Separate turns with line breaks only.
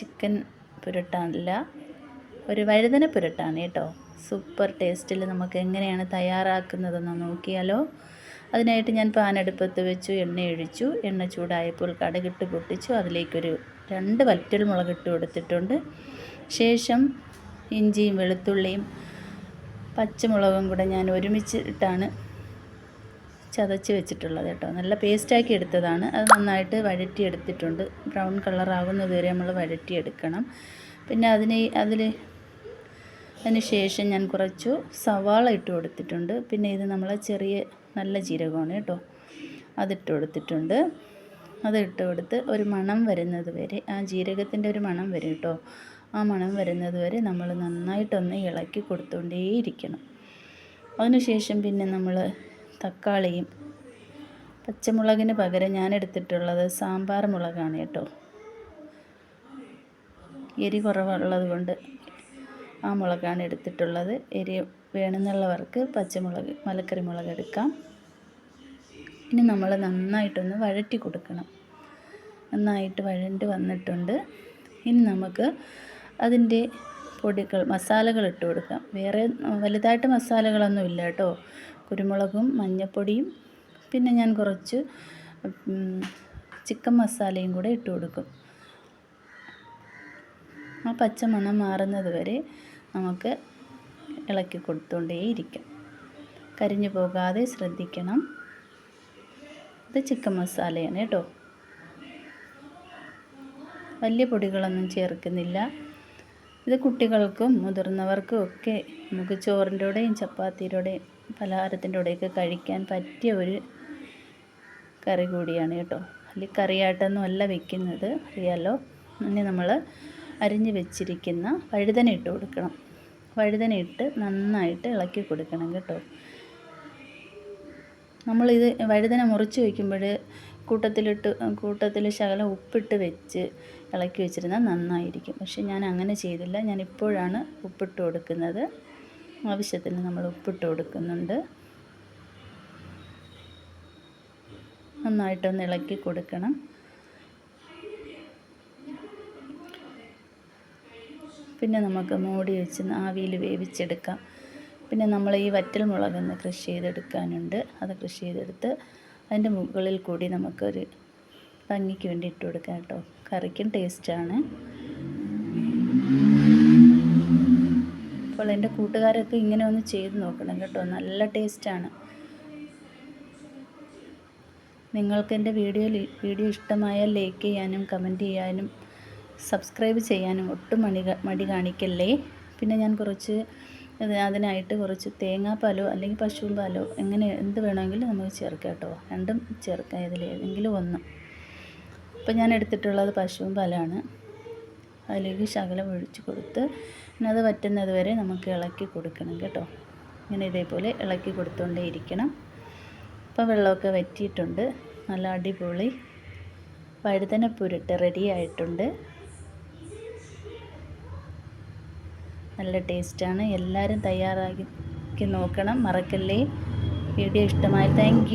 Chicken പുരട്ടല്ല ഒരു വഴുതന പുരട്ടാണ് കേട്ടോ. സൂപ്പർ ടേസ്റ്റിൽ നമുക്ക് എങ്ങനെയാണ് തയ്യാറാക്കുന്നതെന്ന് നോക്കിയാലോ. അതിനായിട്ട് ഞാൻ പാൻ അടുപ്പത്ത് വെച്ചു എണ്ണ ഒഴിച്ചു. എണ്ണ ചൂടായപ്പോൾ കടകിട്ട് പൊട്ടിച്ചു. അതിലേക്കൊരു രണ്ട് വറ്റൽ മുളകിട്ട് കൊടുത്തിട്ടുണ്ട്. ശേഷം ഇഞ്ചിയും വെളുത്തുള്ളിയും പച്ചമുളകും കൂടെ ഞാൻ ഒരുമിച്ച് ഇട്ടാണ് ചതച്ച് വെച്ചിട്ടുള്ളത് കേട്ടോ. നല്ല പേസ്റ്റാക്കി എടുത്തതാണ്. അത് നന്നായിട്ട് വഴറ്റിയെടുത്തിട്ടുണ്ട്. ബ്രൗൺ കളറാകുന്നത് വരെ നമ്മൾ വഴറ്റിയെടുക്കണം. പിന്നെ അതിന് അതിൽ അതിന് ശേഷം ഞാൻ കുറച്ചു സവാള ഇട്ട് കൊടുത്തിട്ടുണ്ട്. പിന്നെ ഇത് നമ്മൾ ചെറിയ നല്ല ജീരകമാണ് കേട്ടോ. അതിട്ട് കൊടുത്തിട്ടുണ്ട്. അത് അതിട്ട് കൊടുത്ത് ഒരു മണം വരുന്നത് വരെ ആ ജീരകത്തിന്റെ ഒരു മണം വരും കേട്ടോ. ആ മണം വരുന്നത് വരെ നമ്മൾ നന്നായിട്ടൊന്ന് ഇളക്കി കൊടുത്തുകൊണ്ടേയിരിക്കണം അതിനുശേഷം പിന്നെ നമ്മൾ തക്കാളിയും പച്ചമുളകിന് പകരം ഞാൻ എടുത്തിട്ടുള്ളത് സാമ്പാർ മുളകാണ് കേട്ടോ. എരി കുറവുള്ളത് കൊണ്ട് ആ മുളകാണ് എടുത്തിട്ടുള്ളത്. എരി വേണമെന്നുള്ളവർക്ക് പച്ചമുളക് മലക്കറി മുളക് എടുക്കാം. ഇനി നമ്മൾ നന്നായിട്ടൊന്ന് വഴറ്റി കൊടുക്കണം. നന്നായിട്ട് വഴണ്ട് വന്നിട്ടുണ്ട്. ഇനി നമുക്ക് അതിന്റെ പൊടികൾ മസാലകൾ ഇട്ട് കൊടുക്കാം. വേറെ വലുതായിട്ട് മസാലകളൊന്നും ഇല്ല കേട്ടോ. കുരുമുളകും മഞ്ഞൾപ്പൊടിയും പിന്നെ ഞാൻ കുറച്ച് ചിക്കൻ മസാലയും കൂടെ ഇട്ട് കൊടുക്കും. ആ പച്ചമണം മാറുന്നത് വരെ നമുക്ക് ഇളക്കി കൊടുത്തുകൊണ്ടേയിരിക്കാം കരിഞ്ഞു പോകാതെ ശ്രദ്ധിക്കണം. ഇത് ചിക്കൻ മസാലയാണ് കേട്ടോ. വലിയ പൊടികളൊന്നും ചേർക്കുന്നില്ല. ഇത് കുട്ടികൾക്കും മുതിർന്നവർക്കും ഒക്കെ നമുക്ക് ചോറിന്റെ കൂടെയും ചപ്പാത്തിയുടെയും പലഹാരത്തിന്റെ കൂടെയൊക്കെ കഴിക്കാൻ പറ്റിയ ഒരു കറി കൂടിയാണ് കേട്ടോ. അല്ലെങ്കിൽ കറിയായിട്ടൊന്നും അല്ല വെക്കുന്നത്. അറിയാലോ? ഇനി നമ്മൾ അരിഞ്ഞ് വെച്ചിരിക്കുന്ന വഴുതന ഇട്ട് കൊടുക്കണം. വഴുതന ഇട്ട് നന്നായിട്ട് ഇളക്കി കൊടുക്കണം കേട്ടോ. നമ്മളിത് വഴുതന മുറിച്ച് വയ്ക്കുമ്പോൾ കൂട്ടത്തിലിട്ട് കൂട്ടത്തിൽ ശകലം ഉപ്പിട്ട് വെച്ച് ഇളക്കി വെച്ചിരുന്നാൽ നന്നായിരിക്കും. പക്ഷെ ഞാൻ അങ്ങനെ ചെയ്തില്ല. ഞാൻ ഇപ്പോഴാണ് ഉപ്പിട്ട് കൊടുക്കുന്നത്. ആവശ്യത്തിന് നമ്മൾ ഉപ്പിട്ട് കൊടുക്കുന്നുണ്ട്. നന്നായിട്ടൊന്ന് ഇളക്കി കൊടുക്കണം. പിന്നെ നമുക്ക് മൂടി വെച്ച് ആവിയിൽ വേവിച്ചെടുക്കാം. പിന്നെ നമ്മൾ ഈ വറ്റൽ മുളകെന്ന് കൃഷി ചെയ്തെടുക്കാനുണ്ട്. അത് കൃഷി ചെയ്തെടുത്ത് അതിന്റെ മുകളിൽ കൂടി നമുക്കൊരു ഭംഗിക്ക് വേണ്ടി ഇട്ട് കൊടുക്കാം കേട്ടോ. കറിക്കും ടേസ്റ്റാണ് അപ്പോൾ എന്റെ കൂട്ടുകാരൊക്കെ ഇങ്ങനെ ഒന്ന് ചെയ്ത് നോക്കണം കേട്ടോ. നല്ല ടേസ്റ്റാണ് നിങ്ങൾക്ക് എന്റെ വീഡിയോ വീഡിയോ ഇഷ്ടമായാൽ ലൈക്ക് ചെയ്യാനും കമന്റ് ചെയ്യാനും സബ്സ്ക്രൈബ് ചെയ്യാനും ഒട്ടും മടി മടി കാണിക്കല്ലേ. പിന്നെ ഞാൻ കുറച്ച് അതിനായിട്ട് കുറച്ച് തേങ്ങാപ്പാലോ അല്ലെങ്കിൽ പശുവും പാലോ എങ്ങനെ എന്ത് വേണമെങ്കിലും നമുക്ക് ചേർക്കാം കേട്ടോ. രണ്ടും ചേർക്കാം ഇതിൽ ഏതെങ്കിലും ഒന്ന്. ഇപ്പം ഞാൻ എടുത്തിട്ടുള്ളത് പശുവും പാലാണ് അതിലേക്ക് ശകലം ഒഴിച്ച് കൊടുത്ത് പിന്നെ അത് വറ്റുന്നത് വരെ നമുക്ക് ഇളക്കി കൊടുക്കണം കേട്ടോ. ഇങ്ങനെ ഇതേപോലെ ഇളക്കി കൊടുത്തുകൊണ്ടേ ഇരിക്കണം. ഇപ്പം വെള്ളമൊക്കെ വറ്റിയിട്ടുണ്ട്. നല്ല അടിപൊളി. വഴുതനപ്പുരട്ട് റെഡി ആയിട്ടുണ്ട്. നല്ല ടേസ്റ്റാണ്. എല്ലാവരും തയ്യാറാക്കി നോക്കണം. മറക്കല്ലേ. വീഡിയോ ഇഷ്ടമായി. താങ്ക്